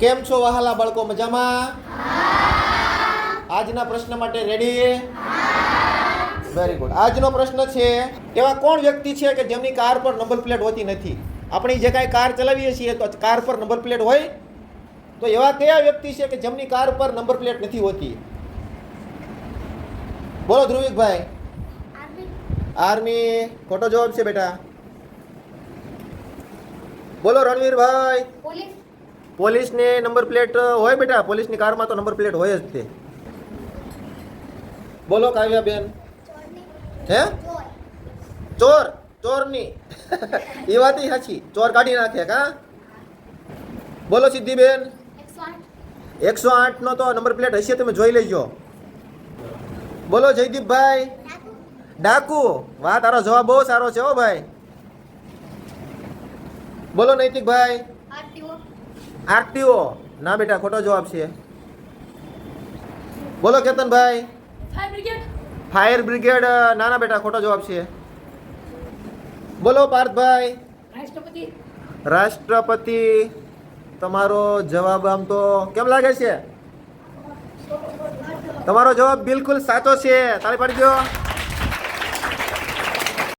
કેમ છો વહાલા બાળકો? મજામાં? આજના પ્રશ્ન માટે રેડી વેરી ગુડ આજનો પ્રશ્ન છે, એવા કોણ વ્યક્તિ છે કે જેમની કાર પર નંબર પ્લેટ હોતી નથી? આપણે જે કાંઈ કાર ચલાવીએ છીએ તો કાર પર નંબર પ્લેટ હોય? તો એવા કયા વ્યક્તિ છે કે જેમની કાર પર નંબર પ્લેટ નથી હોતી? બોલો ધ્રુવિકભાઈ. આર્મી ખોટો જવાબ છે બેટા. બોલો રણવીરભાઈ. પોલીસ પોલીસને નંબર પ્લેટ હોય બેટા, પોલીસની કારમાં તો નંબર પ્લેટ હોય જ તે. બોલો કાવ્યા બેન હે? ચોર, ચોરની. એ વાત સાચી. ચોર કાઢી નાખે કા? બોલો સિદ્ધિબેન. એકસો આઠ એકસો આઠ નો તો નંબર પ્લેટ હશે, તમે જોઈ લેજો. બોલો જયદીપભાઈ. ડાકુ. વાહ, તારો જવાબ બહુ સારો છે હો ભાઈ. બોલો નૈતિકભાઈ. આરટીઓ. ના બેટા ખોટો જવાબ છે. બોલો કેતનભાઈ. ફાયર બ્રિગેડ ફાયર બ્રિગેડ નાના બેટા ખોટો જવાબ છે. બોલો પાર્થભાઈ. રાષ્ટ્રપતિ. રાષ્ટ્રપતિ તમારો જવાબ આમ તો કેમ લાગે છે? તમારો જવાબ બિલકુલ સાચો છે. તાળી પાડી દો